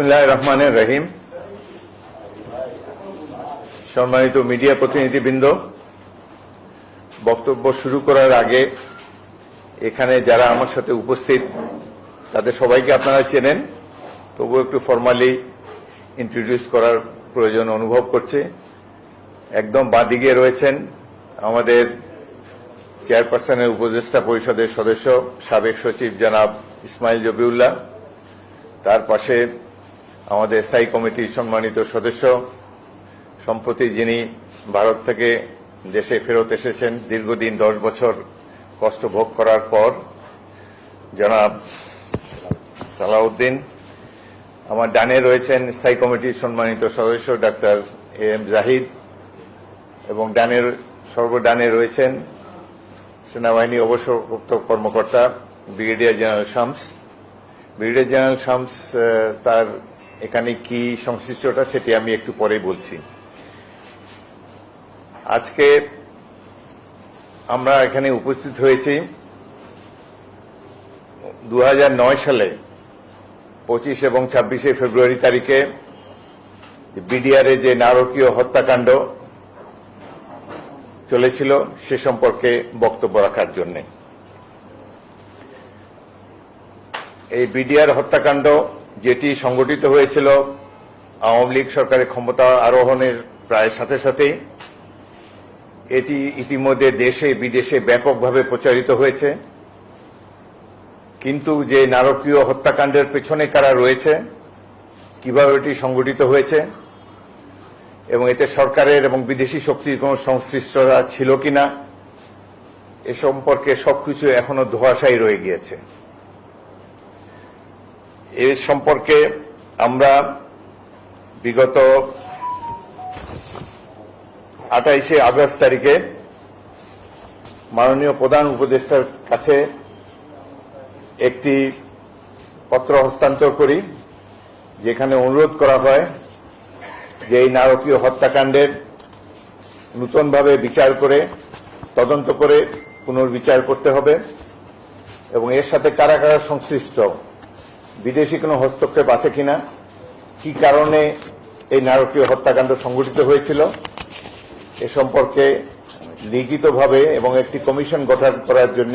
বিসমুল্লাহ রহমানের রহিম। সম্মানিত মিডিয়া প্রতিনিধিবৃন্দ, বক্তব্য শুরু করার আগে এখানে যারা আমার সাথে উপস্থিত, তাদের সবাইকে আপনারা চেনেন, তবু একটু ফর্মালি ইন্ট্রোডিউস করার প্রয়োজন অনুভব করছে। একদম বাদিকে রয়েছেন আমাদের চেয়ারপারসনের উপদেষ্টা পরিষদের সদস্য, সাবেক সচিব জনাব ইসমাইল জবিউল্লাহ। তার পাশে আমাদের স্থায়ী কমিটির সম্মানিত সদস্য, সম্প্রতি যিনি ভারত থেকে দেশে ফেরত এসেছেন, দীর্ঘদিন দশ বছর কষ্ট ভোগ করার পর, জনাব সালাউদ্দিন, আমার ডানে রয়েছেন স্থায়ী কমিটির সম্মানিত সদস্য ডাক্তার এ এম জাহিদ এবং ডানের সর্বডানে রয়েছেন সেনাবাহিনী অবসরপ্রাপ্ত কর্মকর্তা brigadier general Shams. Brigadier general Shams তার এখানে কি সংশ্লিষ্টতা সেটি আমি একটু পরে বলছি। আজকে আমরা এখানে উপস্থিত হয়েছি দু হাজার নয় সালে, পঁচিশ এবং ছাব্বিশে ফেব্রুয়ারি তারিখে বিডিআরে যে নারকীয় হত্যাকাণ্ড চলেছিল সে সম্পর্কে বক্তব্য রাখার জন্য। এই বিডিআর হত্যাকাণ্ড যেটি সংগঠিত হয়েছিল, আওয়ামী লীগ সরকারের ক্ষমতা আরোহণের প্রায় সাথে সাথেই। এটি ইতিমধ্যে দেশে, বিদেশে ব্যাপকভাবে প্রচারিত হয়েছে। কিন্তু যে নারকীয় হত্যাকাণ্ডের পেছনে কারা রয়েছে, কীভাবে এটি সংগঠিত হয়েছে, এবং এতে সরকারের এবং বিদেশি শক্তির কোন সংশ্লিষ্টতা ছিল কিনা, এ সম্পর্কে সবকিছু এখনও ধোয়াশাই রয়ে গিয়েছে। এ সম্পর্কে আমরা বিগত আঠাইশে আগস্ট তারিখে মাননীয় প্রধান উপদেষ্টার কাছে একটি পত্র হস্তান্তর করি, যেখানে অনুরোধ করা হয় যে এই নারকীয় হত্যাকাণ্ডের নূতনভাবে বিচার করে, তদন্ত করে পুনর্বিচার করতে হবে এবং এর সাথে কারা কারা সংশ্লিষ্ট বিদেশি কোনো হস্তক্ষেপ আছে কিনা? কি কারণে এই নারকীয় হত্যাকাণ্ড সংঘটিত হয়েছিল? এ সম্পর্কে লিখিতভাবে এবং একটি কমিশন গঠন করার জন্য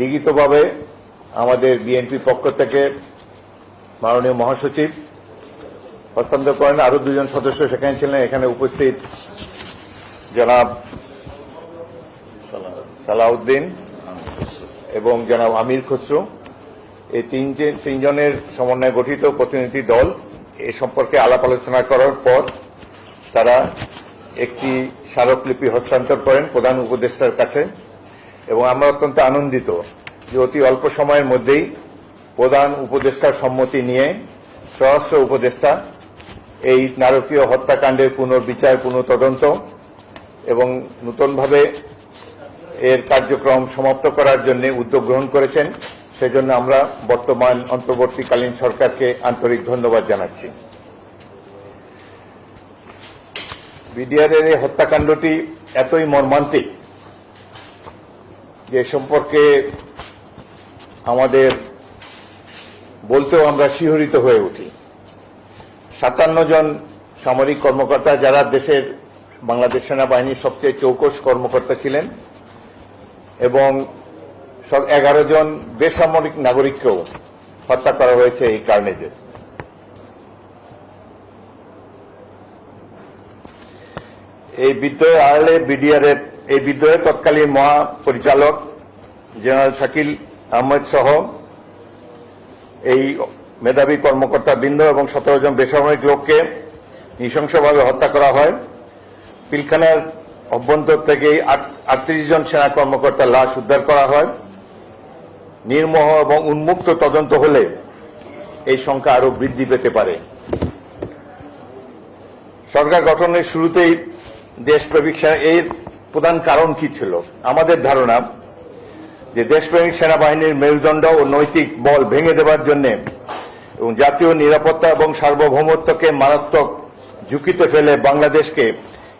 লিখিতভাবে আমাদের বিএনপি পক্ষ থেকে মাননীয় মহাসচিব হস্তান্তর করেন। আরও দুজন সদস্য সেখানে ছিলেন। এখানে উপস্থিত জনাব সালাউদ্দিন এবং জনাব আমির খসরু। এই তিনটে তিনজনের সমন্বয়ে গঠিত প্রতিনিধি দল এ সম্পর্কে আলাপ আলোচনা করার পর তারা একটি স্মারকলিপি হস্তান্তর করেন প্রধান উপদেষ্টার কাছে। এবং আমরা অত্যন্ত আনন্দিত যে অতি অল্প সময়ের মধ্যেই প্রধান উপদেষ্টার সম্মতি নিয়ে স্বরাষ্ট্র উপদেষ্টা এই নারকীয় হত্যাকাণ্ডের পুনর্বিচার পুনঃতদন্ত এবং নতুনভাবে এর কার্যক্রম সমাপ্ত করার জন্য উদ্যোগ গ্রহণ করেছেন। সেজন্য আমরা বর্তমান অন্তর্বর্তীকালীন সরকারকে আন্তরিক ধন্যবাদ জানাচ্ছি। বিডিআরের এই হত্যাকাণ্ডটি এতই মর্মান্তিক যে সম্পর্কে আমাদের বলতেও আমরা শিহরিত হয়ে উঠি। সাতান্ন জন সামরিক কর্মকর্তা যারা দেশের বাংলাদেশ সেনাবাহিনীর সবচেয়ে চৌকস কর্মকর্তা ছিলেন এবং এগারো জন বেসামরিক নাগরিককেও হত্যা করা হয়েছে এই কার্নেজে এই বিদ্রোহের আড়ালে বিডিআর এর এই বিদ্রোহের তৎকালীন মহাপরিচালক জেনারেল শাকিল আহমেদ সহ এই মেধাবী কর্মকর্তা বৃন্দ এবং সতেরো জন বেসামরিক লোককে নৃশংসভাবে হত্যা করা হয়। পিলখানার অভ্যন্তর থেকে আটত্রিশ জন সেনা কর্মকর্তার লাশ উদ্ধার করা হয়। নির্মোহ এবং উন্মুক্ত তদন্ত হলে এই সংখ্যা আরও বৃদ্ধি পেতে পারে। সরকার গঠনের শুরুতেই দেশপ্রেমিক সেনা, এর প্রধান কারণ কি ছিল? আমাদের ধারণা যে দেশপ্রেমিক সেনাবাহিনীর মেরুদণ্ড ও নৈতিক বল ভেঙে দেওয়ার জন্য এবং জাতীয় নিরাপত্তা এবং সার্বভৌমত্বকে মারাত্মক ঝুঁকিতে ফেলে বাংলাদেশকে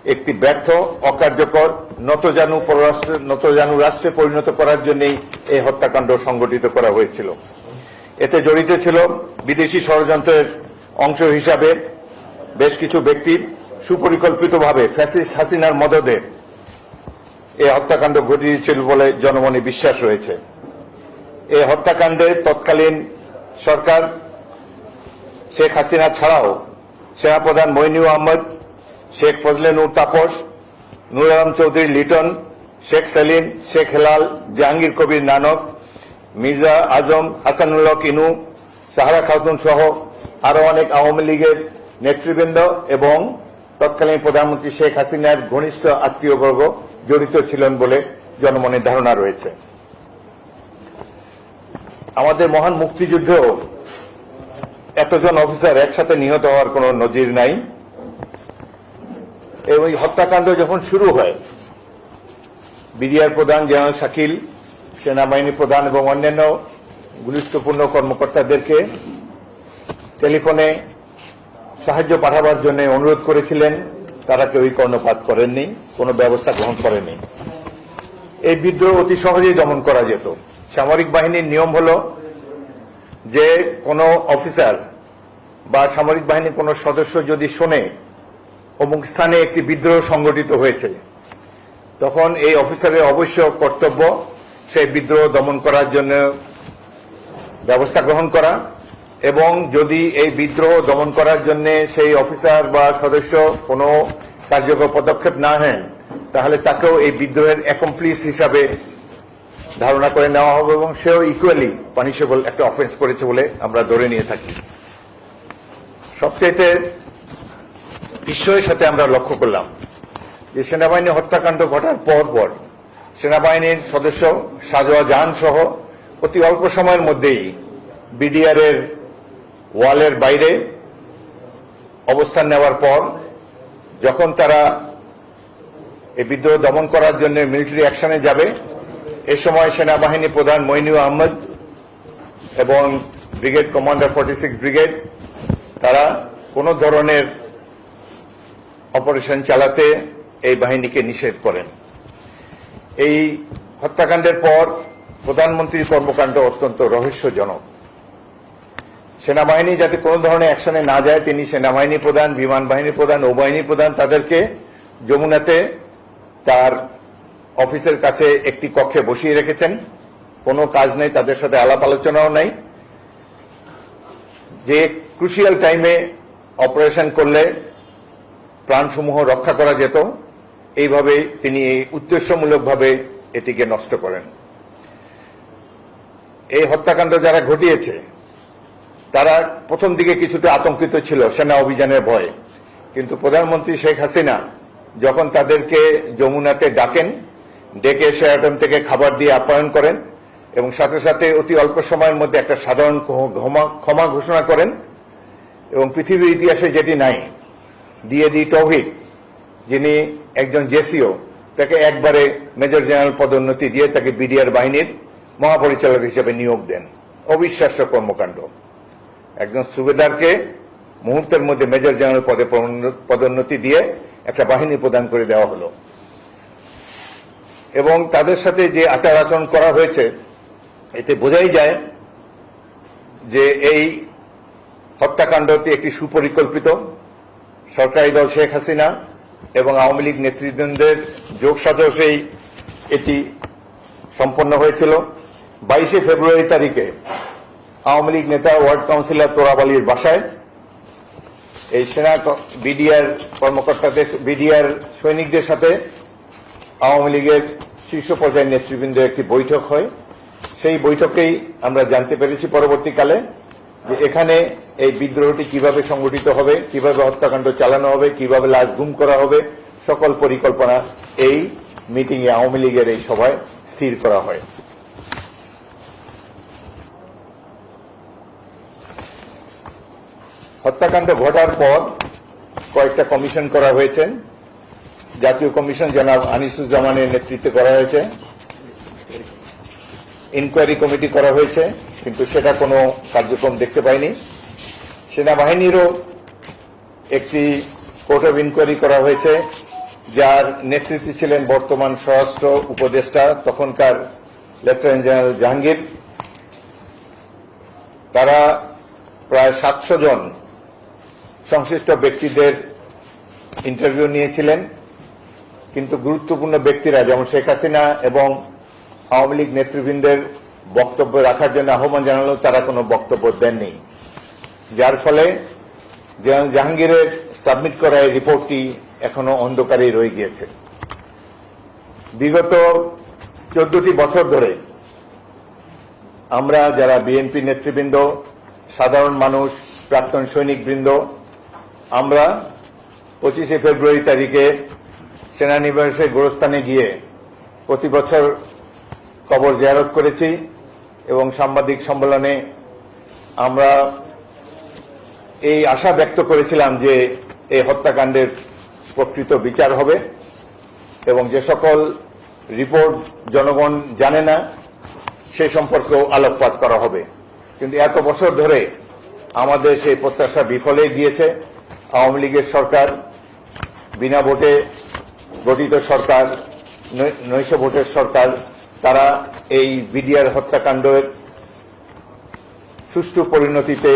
একটি ব্যর্থ, অকার্যকর, নতজানু পররাষ্ট্র, নতজানু রাষ্ট্রে পরিণত করার জন্যই এই হত্যাকাণ্ড সংগঠিত করা হয়েছিল। এতে জড়িত ছিল বিদেশি ষড়যন্ত্রের অংশ হিসাবে বেশ কিছু ব্যক্তি সুপরিকল্পিতভাবে ফ্যাসিস্ট হাসিনার মদদে এই হত্যাকাণ্ড ঘটিয়েছিল বলে জনমনে বিশ্বাস রয়েছে। এই হত্যাকাণ্ডে তৎকালীন সরকার শেখ হাসিনা ছাড়াও সেনাপ্রধান মইনু আহমদ শেখ ফজলে নূর তাপস নুর আলম চৌধুরী লিটন, শেখ সেলিম, শেখ হেলাল, জাহাঙ্গীর কবির নানক, মির্জা আজম, হাসানুল্লাহ কিনু, সাহারা খাতুন সহ আরও অনেক আওয়ামী লীগের নেতৃবৃন্দ এবং তৎকালীন প্রধানমন্ত্রী শেখ হাসিনার ঘনিষ্ঠ আত্মীয়বর্গ জড়িত ছিলেন বলে জনমনের ধারণা রয়েছে। আমাদের মহান মুক্তিযুদ্ধেও এতজন অফিসার একসাথে নিহত হওয়ার কোন নজির নাই। এবং হত্যাকাণ্ড যখন শুরু হয়, বিডিআর প্রধান জেনারেল শাকিল সেনাবাহিনী প্রধান এবং অন্যান্য গুরুত্বপূর্ণ কর্মকর্তাদেরকে টেলিফোনে সাহায্য পাঠাবার জন্য অনুরোধ করেছিলেন। তারা কেউই কর্ণপাত করেননি, কোনো ব্যবস্থা গ্রহণ করেনি এই বিদ্রোহ অতি সহজেই দমন করা যেত। সামরিক বাহিনীর নিয়ম হল যে কোনো অফিসার বা সামরিক বাহিনীর কোনো সদস্য যদি শোনে অমুক স্থানে একটি বিদ্রোহ সংগঠিত হয়েছে। তখন এই অফিসারের অবশ্য কর্তব্য সেই বিদ্রোহ দমন করার জন্য ব্যবস্থা গ্রহণ করা এবং যদি এই বিদ্রোহ দমন করার জন্য সেই অফিসার বা সদস্য কোনো কার্যকর পদক্ষেপ না নেন, তাহলে তাকেও এই বিদ্রোহের অ্যাকমপ্লিস হিসাবে ধারণা করে নেওয়া হবে এবং সেও ইকুয়ালি পানিশেবল একটা অফেন্স করেছে বলে আমরা ধরে নিয়ে থাকি। সবচেয়ে বিস্ময়ের সাথে আমরা লক্ষ্য করলাম যে সেনাবাহিনী হত্যাকাণ্ড ঘটার পর পর সেনাবাহিনীর সদস্য সাজোয়া জাহান সহ অতি অল্প সময়ের মধ্যেই বিডিআর এর ওয়ালের বাইরে অবস্থান নেওয়ার পর যখন তারা এই বিদ্রোহ দমন করার জন্য মিলিটারি অ্যাকশনে যাবে, এ সময় সেনাবাহিনী প্রধান মইনু আহমদ এবং brigade commander forty six brigade, তারা কোনো ধরনের অপারেশন চালাতে এই বাহিনীকে নিষেধ করেন। এই হত্যাকাণ্ডের পর প্রধানমন্ত্রীর কর্মকাণ্ড অত্যন্ত রহস্যজনক। সেনাবাহিনী যাতে কোনো ধরনের অ্যাকশনে না যায়, তিনি সেনাবাহিনী প্রধান, বিমান বাহিনী প্রধান, নৌবাহিনী প্রধান, তাদেরকে যমুনাতে তার অফিসের কাছে একটি কক্ষে বসিয়ে রেখেছেন। কোনো কাজ নেই, তাদের সাথে আলাপ আলোচনাও নাই। যে ক্রুশিয়াল টাইমে অপারেশন করলে প্রাণসমূহ রক্ষা করা যেত। এইভাবে তিনি এই উদ্দেশ্যমূলকভাবে এটিকে নষ্ট করেন। এই হত্যাকাণ্ড যারা ঘটিয়েছে, তারা প্রথম দিকে কিছুটা আতঙ্কিত ছিল, সেনা অভিযানের ভয়ে। কিন্তু প্রধানমন্ত্রী শেখ হাসিনা যখন তাদেরকে যমুনাতে ডাকেন, ডেকে শেরাটন থেকে খাবার দিয়ে আপ্যায়ন করেন এবং সাথে সাথে অতি অল্প সময়ের মধ্যে একটা সাধারণ ক্ষমা- ক্ষমা ঘোষণা করেন এবং পৃথিবীর ইতিহাসে যেটি নাই দি তৌহিদ যিনি একজন জেসিও, তাকে একবারে মেজর জেনারেল পদোন্নতি দিয়ে তাকে বিডিআর বাহিনীর মহাপরিচালক হিসেবে নিয়োগ দেন। অবিশ্বাস্য কর্মকাণ্ড। একজন সুবেদারকে মুহূর্তের মধ্যে মেজর জেনারেল পদে পদোন্নতি দিয়ে একটা বাহিনী প্রদান করে দেওয়া হলো। এবং তাদের সাথে যে আচার আচরণ করা হয়েছে, এতে বোঝাই যায় যে এই হত্যাকাণ্ডটি একটি সুপরিকল্পিত সরকারি দল শেখ হাসিনা এবং আওয়ামী লীগ নেতৃবৃন্দের যোগ সাজসেই এটি সম্পন্ন হয়েছিল। বাইশে ফেব্রুয়ারি তারিখে আওয়ামী লীগ নেতা ওয়ার্ড কাউন্সিলর তোরাবালির বাসায় এই সেনা বিডিআর কর্মকর্তাদের বিডিআর সৈনিকদের সাথে আওয়ামী লীগের শীর্ষ পর্যায়ের নেতৃবৃন্দের একটি বৈঠক হয়। সেই বৈঠকেই আমরা জানতে পেরেছি পরবর্তীকালে যে এখানে এই বিদ্রোহটি কীভাবে সংগঠিত হবে, কীভাবে হত্যাকাণ্ড চালানো হবে, কীভাবে লাশ গুম করা হবে, সকল পরিকল্পনা এই মিটিংয়ে আওয়ামী লীগের এই সভায় স্থির করা হয়। হত্যাকাণ্ড ঘটার পর কয়েকটা কমিশন করা হয়েছে। জাতীয় কমিশন জনাব আনিসুজ্জামানের নেতৃত্বে করা হয়েছে। ইনকোয়ারি কমিটি করা হয়েছে। কিন্তু সেটা কোনো কার্যক্রম দেখতে পাইনি। সেনাবাহিনীরও একটি কোর্ট অফ ইনকোয়ারি করা হয়েছে, যার নেতৃত্বে ছিলেন বর্তমান স্বরাষ্ট্র উপদেষ্টা, তখনকার লেফটেন্যান্ট জেনারেল জাহাঙ্গীর। তারা প্রায় সাতশো জন সংশ্লিষ্ট ব্যক্তিদের ইন্টারভিউ নিয়েছিলেন, কিন্তু গুরুত্বপূর্ণ ব্যক্তিরা যেমন শেখ হাসিনা এবং আওয়ামী লীগ নেতৃবৃন্দের বক্তব্য রাখার জন্য আহ্বান জানালেও তারা কোনো বক্তব্য দেননি। যার ফলে জাহাঙ্গীরের সাবমিট করা এই রিপোর্টটি এখনও অন্ধকারেই রয়ে গিয়েছে। বিগত চোদ্দটি বছর ধরে আমরা যারা বিএনপি নেতৃবৃন্দ, সাধারণ মানুষ, প্রাক্তন সৈনিকবৃন্দ, আমরা পঁচিশে ফেব্রুয়ারি তারিখে সেনানিবাসের গোরস্থানে গিয়ে প্রতি বছর কবর জিয়ারত করেছি। এবং সাংবাদিক সম্মেলনে আমরা এই আশা ব্যক্ত করেছিলাম যে এই হত্যাকাণ্ডের প্রকৃত বিচার হবে এবং যে সকল রিপোর্ট জনগণ জানে না, সে সম্পর্কেও আলোকপাত করা হবে। কিন্তু এত বছর ধরে আমাদের সেই প্রত্যাশা বিফলে গিয়েছে। আওয়ামী লীগের সরকার, বিনা ভোটে গঠিত সরকার নৈশ ভোটের সরকার তারা এই বিডিআর হত্যাকাণ্ডের সুষ্ঠু পরিণতিতে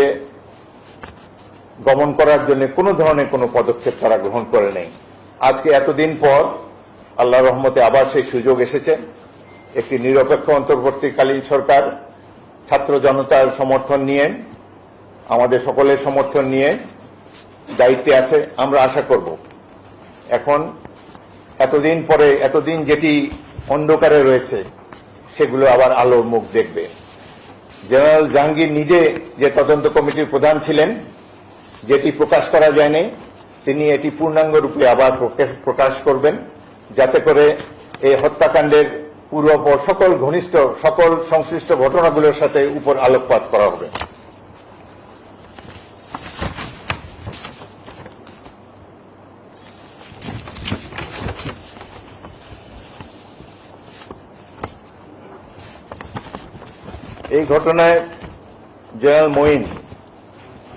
গমন করার জন্য কোনো ধরনের কোনো পদক্ষেপ তারা গ্রহণ করে নেই। আজকে এতদিন পর আল্লাহ রহমতে আবার সেই সুযোগ এসেছে। একটি নিরপেক্ষ অন্তর্বর্তীকালীন সরকার, ছাত্র জনতার সমর্থন নিয়ে, আমাদের সকলের সমর্থন নিয়ে দায়িত্বে আছে, আমরা আশা করব। এখন এতদিন পরে, এতদিন যেটি অন্ধকারে রয়েছে, সেগুলো আবার আলোর মুখ দেখবে। জেনারেল জাহাঙ্গীর নিজে যে তদন্ত কমিটির প্রধান ছিলেন, যেটি প্রকাশ করা যায়নি, তিনি এটি পূর্ণাঙ্গ রূপে আবার প্রকাশ- করবেন, যাতে করে এই হত্যাকাণ্ডের পূর্বপর সকল ঘনিষ্ঠ, সকল সংশ্লিষ্ট ঘটনাগুলোর সাথে উপর আলোকপাত করা হবে। এই ঘটনায় জেনারেল মঈন,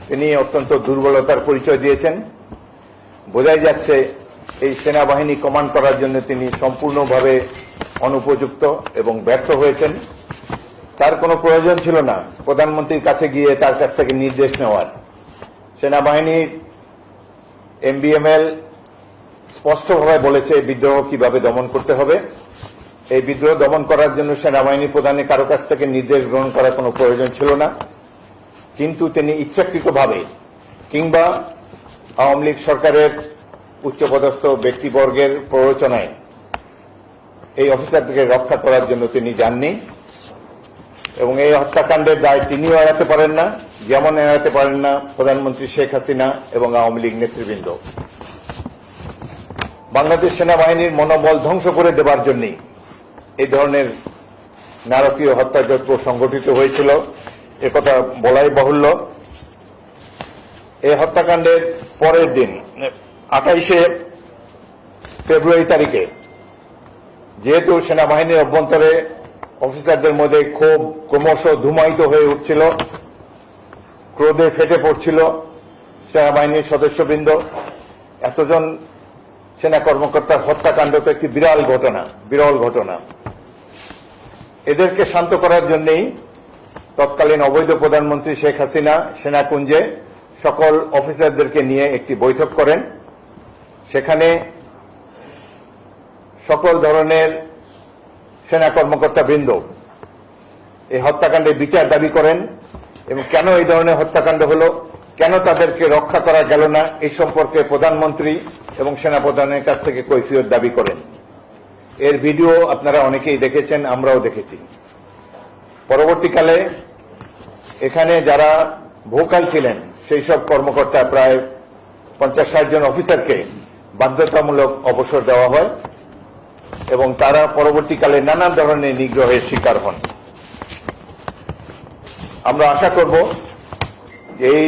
তিনি অত্যন্ত দুর্বলতার পরিচয় দিয়েছেন। বোঝাই যাচ্ছে এই সেনাবাহিনী কমান্ড করার জন্য তিনি সম্পূর্ণভাবে অনুপযুক্ত এবং ব্যর্থ হয়েছেন। তার কোনো প্রয়োজন ছিল না। প্রধানমন্ত্রীর কাছে গিয়ে তার কাছ থেকে নির্দেশ নেওয়ার। সেনাবাহিনীর এমবিএমএল স্পষ্টভাবে বলেছে বিদ্রোহ কীভাবে দমন করতে হবে। এই বিদ্রোহ দমন করার জন্য সেনাবাহিনী প্রধানের কারও কাছ থেকে নির্দেশ গ্রহণ করার কোনো প্রয়োজন ছিল না। কিন্তু তিনি ইচ্ছাকৃতভাবে কিংবা আওয়ামী লীগ সরকারের উচ্চপদস্থ ব্যক্তিবর্গের প্ররোচনায় এই অফিসারটিকে রক্ষা করার জন্য তিনি যাননি এবং এই হত্যাকাণ্ডের দায় তিনিও এড়াতে পারেন না, যেমন এড়াতে পারেন না প্রধানমন্ত্রী শেখ হাসিনা এবং আওয়ামী লীগ নেতৃবৃন্দ। বাংলাদেশ সেনাবাহিনীর মনোবল ধ্বংস করে দেবার জন্যই এই ধরনের নারকীয় হত্যাযজ্ঞ সংগঠিত হয়েছিল। একথা বলাই বাহুল্য। এই হত্যাকাণ্ডের পরের দিন, আঠাইশে ফেব্রুয়ারি তারিখে, যেহেতু সেনাবাহিনীর অভ্যন্তরে অফিসারদের মধ্যে ক্ষোভ ক্রমশ ধুমায়িত হয়ে উঠছিল, ক্রোধে ফেটে পড়ছিল সেনাবাহিনীর সদস্যবৃন্দ, এতজন সেনা কর্মকর্তার হত্যাকাণ্ড তো একটি বিরল ঘটনা বিরল ঘটনা। এদেরকে শান্ত করার জন্যই তৎকালীন অবৈধ প্রধানমন্ত্রী শেখ হাসিনা সেনাকুঞ্জে সকল অফিসারদেরকে নিয়ে একটি বৈঠক করেন। সেখানে সকল ধরনের সেনা কর্মকর্তা বৃন্দ এই হত্যাকাণ্ডে বিচার দাবি করেন এবং কেন এই ধরনের হত্যাকাণ্ড হলো, কেন তাদেরকে রক্ষা করা গেল না, এই সম্পর্কে প্রধানমন্ত্রী এবং সেনাপ্রধানের কাছ থেকে কৈফিয়ত দাবি করেন। এর ভিডিও আপনারা অনেকেই দেখেছেন, আমরাও দেখেছি। পরবর্তীকালে এখানে যারা ভোকাল ছিলেন, সেই সব কর্মকর্তা প্রায় পঞ্চাশ ষাট জন অফিসারকে বাধ্যতামূলক অবসর দেওয়া হয় এবং তারা পরবর্তীকালে নানান ধরনের নিগ্রহের শিকার হন। আমরা আশা করব এই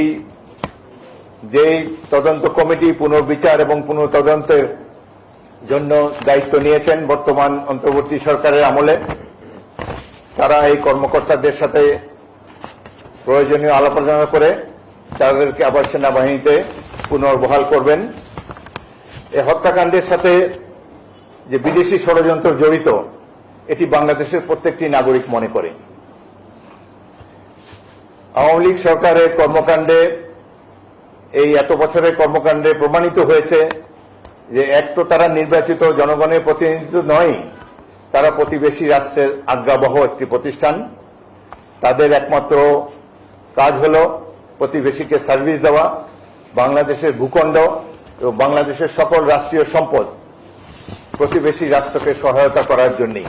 যেই তদন্ত কমিটি পুনর্বিচার এবং পুনঃতদন্তের জন্য দায়িত্ব নিয়েছেন বর্তমান অন্তর্বর্তী সরকারের আমলে। তারা এই কর্মকর্তাদের সাথে প্রয়োজনীয় আলাপ আলোচনা করে তাদেরকে আবার সেনাবাহিনীতে পুনর্বহাল করবেন। এই হত্যাকাণ্ডের সাথে যে বিদেশি ষড়যন্ত্র জড়িত, এটি বাংলাদেশের প্রত্যেকটি নাগরিক মনে করে। আওয়ামী লীগ সরকারের কর্মকাণ্ডে, এই এত বছরের কর্মকাণ্ডে প্রমাণিত হয়েছে যে এক তো তারা নির্বাচিত জনগণের প্রতিনিধিত্ব নয়, তারা প্রতিবেশী রাষ্ট্রের আজ্ঞাবহ একটি প্রতিষ্ঠান। তাদের একমাত্র কাজ হল প্রতিবেশীকে সার্ভিস দেওয়া, বাংলাদেশের ভূখণ্ড এবং বাংলাদেশের সকল রাষ্ট্রীয় সম্পদ প্রতিবেশী রাষ্ট্রকে সহায়তা করার জন্যই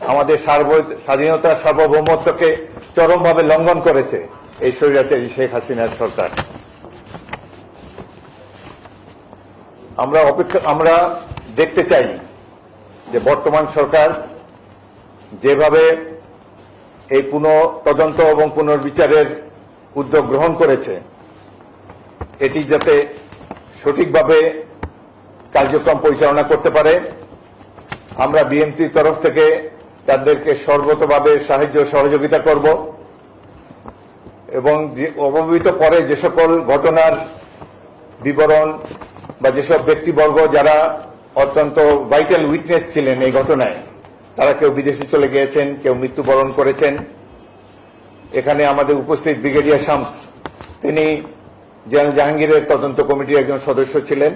আমাদের সার্ব- স্বাধীনতা সার্বভৌমত্বকে চরমভাবে লঙ্ঘন করেছে এই স্বৈরাচারী শেখ হাসিনার সরকার। আমরা অপেক্ষা, আমরা দেখতে চাই যে বর্তমান সরকার যেভাবে এই পুনঃ তদন্ত এবং পুনর্বিচারের উদ্যোগ গ্রহণ করেছে, এটি যাতে সঠিকভাবে কার্যক্রম পরিচালনা করতে পারে। আমরা বিএনপির তরফ থেকে তাদেরকে সর্বতভাবে সাহায্য, সহযোগিতা করব এবং অবহিত পরে যে সকল ঘটনার বিবরণ বা যেসব ব্যক্তিবর্গ যারা অত্যন্ত ভাইটাল উইটনেস ছিলেন এই ঘটনায়, তারা কেউ বিদেশে চলে গিয়েছেন, কেউ মৃত্যুবরণ করেছেন। এখানে আমাদের উপস্থিত ব্রিগেডিয়ার শামস, তিনি জেনারেল জাহাঙ্গীরের তদন্ত কমিটির একজন সদস্য ছিলেন।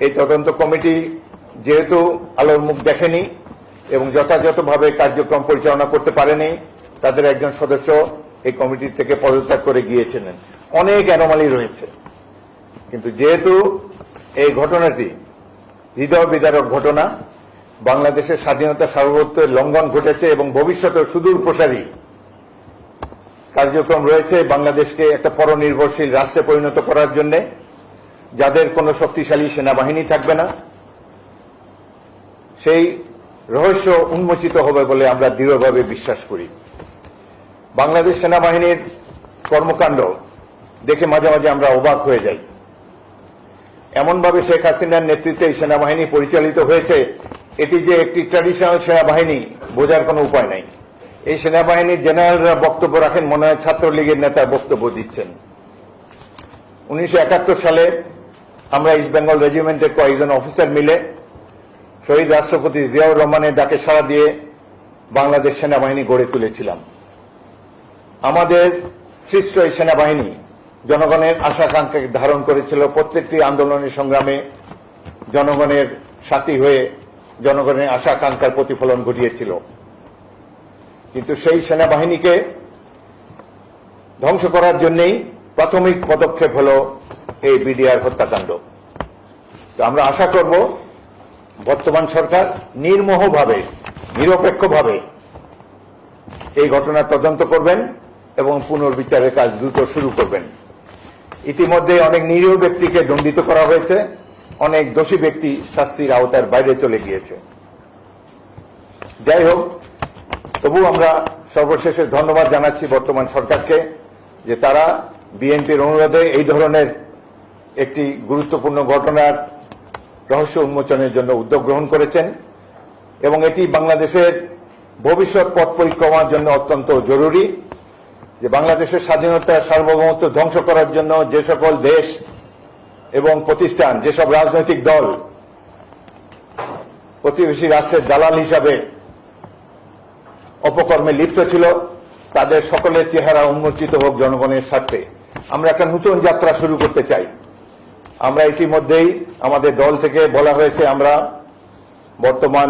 এই তদন্ত কমিটি যেহেতু আলোর মুখ দেখেনি এবং যথাযথভাবে কার্যক্রম পরিচালনা করতে পারেনি, তাদের একজন সদস্য এই কমিটি থেকে পদত্যাগ করে গিয়েছিলেন। অনেক অ্যানোমালি রয়েছে। কিন্তু যেহেতু এই ঘটনাটি হৃদয় বিদারক ঘটনা। বাংলাদেশের স্বাধীনতা সার্বভৌমত্বের লঙ্ঘন ঘটেছে এবং ভবিষ্যতে সুদূর প্রসারী কার্যক্রম রয়েছে বাংলাদেশকে একটা পরনির্ভরশীল রাষ্ট্রে পরিণত করার জন্য, যাদের কোনো শক্তিশালী সেনাবাহিনী থাকবে না। সেই রহস্য উন্মোচিত হবে বলে আমরা দৃঢ়ভাবে বিশ্বাস করি। বাংলাদেশ সেনাবাহিনীর কর্মকাণ্ড দেখে মাঝে মাঝে আমরা অবাক হয়ে যাই। এমনভাবে শেখ হাসিনার নেতৃত্বে এই সেনাবাহিনী পরিচালিত হয়েছে, এটি যে একটি ট্র্যাডিশনাল সেনাবাহিনী, বোঝার কোনো উপায় নাই। এই সেনাবাহিনীর জেনারেলরা বক্তব্য রাখেন, মনে হয় ছাত্রলীগের নেতা বক্তব্য দিচ্ছেন। উনিশশো একাত্তর সালে আমরা ইস্ট বেঙ্গল রেজিমেন্টের কয়েকজন অফিসার মিলে শহীদ রাষ্ট্রপতি জিয়াউর রহমানের ডাকে সাড়া দিয়ে বাংলাদেশ সেনাবাহিনী গড়ে তুলেছিলাম। আমাদের সৃষ্ট এই সেনাবাহিনী জনগণের আশাকাঙ্ক্ষাকে ধারণ করেছিল। প্রত্যেকটি আন্দোলনের সংগ্রামে জনগণের সাথী হয়ে জনগণের আশাকাঙ্ক্ষার প্রতিফলন ঘটিয়েছিল। কিন্তু সেই সেনাবাহিনীকে ধ্বংস করার জন্যই প্রাথমিক পদক্ষেপ হল এই বিডিআর হত্যাকাণ্ড। আমরা আশা করব, বর্তমান সরকার নির্মোহভাবে, নিরপেক্ষভাবে এই ঘটনার তদন্ত করবেন এবং পুনর্বিচারের কাজ দ্রুত শুরু করবেন। ইতিমধ্যে অনেক নিরীহ ব্যক্তিকে দণ্ডিত করা হয়েছে। অনেক দোষী ব্যক্তি শাস্তির আওতার বাইরে চলে গিয়েছে। যাই হোক, তবু আমরা সর্বশেষে ধন্যবাদ জানাচ্ছি বর্তমান সরকারকে যে তারা বিএনপির অনুরোধে এই ধরনের একটি গুরুত্বপূর্ণ ঘটনার রহস্য উন্মোচনের জন্য উদ্যোগ গ্রহণ করেছেন এবং এটি বাংলাদেশের ভবিষ্যৎ পথ পরিক্রমার জন্য অত্যন্ত জরুরি। যে বাংলাদেশের স্বাধীনতা সার্বভৌমত্ব ধ্বংস করার জন্য যে সকল দেশ এবং প্রতিষ্ঠান যেসব রাজনৈতিক দল প্রতিবেশী রাষ্ট্রের দালাল হিসাবে অপকর্মে লিপ্ত ছিল, তাদের সকলের চেহারা উন্মোচিত হোক জনগণের স্বার্থে। আমরা একটা নতুন যাত্রা শুরু করতে চাই। আমরা ইতিমধ্যেই আমাদের দল থেকে বলা হয়েছে, আমরা বর্তমান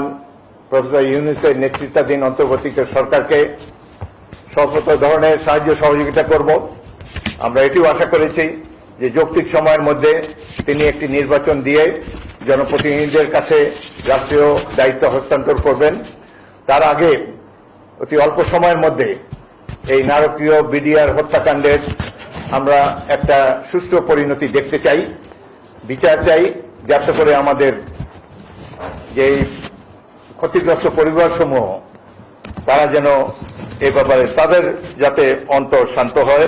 প্রফেসর ইউনুসের নেতৃত্বাধীন অন্তর্বর্তীকালীন সরকারকে সর্বত ধরনের সাহায্য সহযোগিতা করব। আমরা এটিও আশা করেছি যে যৌক্তিক সময়ের মধ্যে তিনি একটি নির্বাচন দিয়ে জনপ্রতিনিধিদের কাছে রাষ্ট্রীয় দায়িত্ব হস্তান্তর করবেন। তার আগে অতি অল্প সময়ের মধ্যে এই নারকীয় বিডিআর হত্যাকাণ্ডের আমরা একটা সুষ্ঠু পরিণতি দেখতে চাই। বিচার চাই, যাতে করে আমাদের যে ক্ষতিগ্রস্ত পরিবারসমূহ তারা যেন এ ব্যাপারে তাদের যাতে অন্তর শান্ত হয়।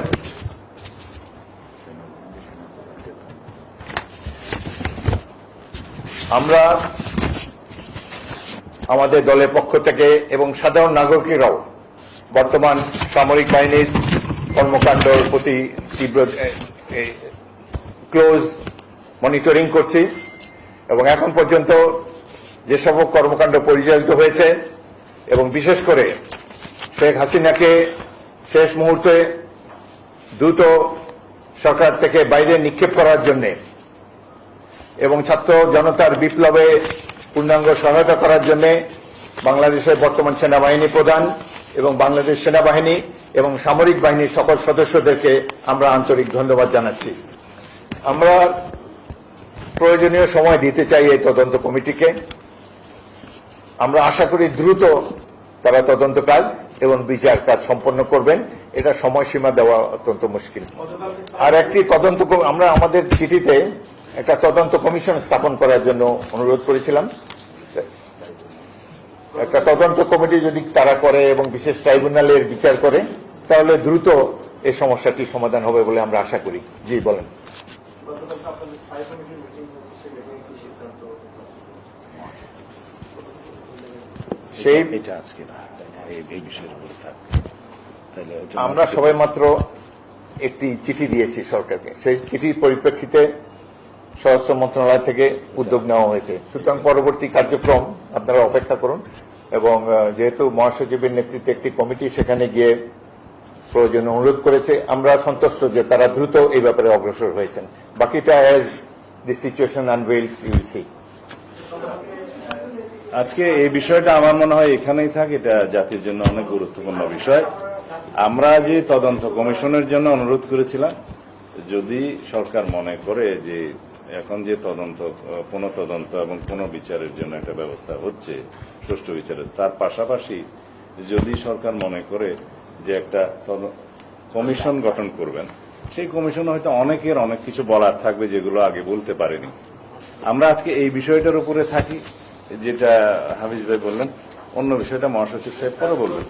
আমরা আমাদের দলের পক্ষ থেকে এবং সাধারণ নাগরিকেরাও বর্তমান সামরিক বাহিনীর কর্মকাণ্ডর প্রতি তীব্র ক্লোজ মনিটরিং করছি। এবং এখন পর্যন্ত যেসব কর্মকাণ্ড পরিচালিত হয়েছে এবং বিশেষ করে শেখ হাসিনাকে শেষ মুহূর্তে দ্রুত সরকার থেকে বাইরে নিক্ষেপ করার জন্যে এবং ছাত্র জনতার বিপ্লবে পূর্ণাঙ্গ সহায়তা করার জন্য বাংলাদেশের বর্তমান সেনাবাহিনী প্রধান এবং বাংলাদেশ সেনাবাহিনী এবং সামরিক বাহিনীর সকল সদস্যদেরকে আমরা আন্তরিক ধন্যবাদ জানাচ্ছি। আমরা প্রয়োজনীয় সময় দিতে চাই এই তদন্ত কমিটিকে। আমরা আশা করি দ্রুত তারা তদন্ত কাজ এবং বিচার কাজ সম্পন্ন করবেন। এটা সময়সীমা দেওয়া অত্যন্ত মুশকিল। আর একটি তদন্ত আমরা আমাদের চিঠিতে একটা তদন্ত কমিশন স্থাপন করার জন্য অনুরোধ করেছিলাম। একটা তদন্ত কমিটি যদি তারা করে এবং বিশেষ ট্রাইব্যুনালের বিচার করে, তাহলে দ্রুত এই সমস্যাটি সমাধান হবে বলে আমরা আশা করি। জি, বলেন গতকাল আপনাদের স্থায়ী কমিটির মিটিং হয়েছে সেখানে কি সিদ্ধান্ত সেই এটা আজকে না এই- এই বিষয়ের উপরে থাক। আমরা সবাই মাত্র একটি চিঠি দিয়েছি সরকারকে। সেই চিঠির পরিপ্রেক্ষিতে স্বরাষ্ট্র মন্ত্রণালয় থেকে উদ্যোগ নেওয়া হয়েছে। সুতরাং পরবর্তী কার্যক্রম আপনারা অপেক্ষা করুন এবং যেহেতু মহাসচিবের নেতৃত্বে একটি কমিটি সেখানে গিয়ে প্রয়োজন অনুরোধ করেছে। আমরা সন্তুষ্ট যে তারা দ্রুত এই ব্যাপারে অগ্রসর হয়েছেন। বাকিটা as the situation unveils will see আজকে এই বিষয়টা আমার মনে হয় এখানেই থাক, এটা জাতির জন্য অনেক গুরুত্বপূর্ণ বিষয়। আমরা যে তদন্ত কমিশনের জন্য অনুরোধ করেছিলাম, যদি সরকার মনে করে যে এখন যে তদন্ত পুনঃ তদন্ত এবং পুনঃ বিচারের জন্য একটা ব্যবস্থা হচ্ছে, সুষ্ঠু বিচারের, তার পাশাপাশি যদি সরকার মনে করে যে একটা কমিশন গঠন করবেন, সেই কমিশন হয়তো অনেকের অনেক কিছু বলার থাকবে যেগুলো আগে বলতে পারেনি। আমরা আজকে এই বিষয়টার উপরে থাকি। যেটা হাফিজ ভাই বললেন অন্য বিষয়টা মহাসচিব সাহেব পরে বলবেন।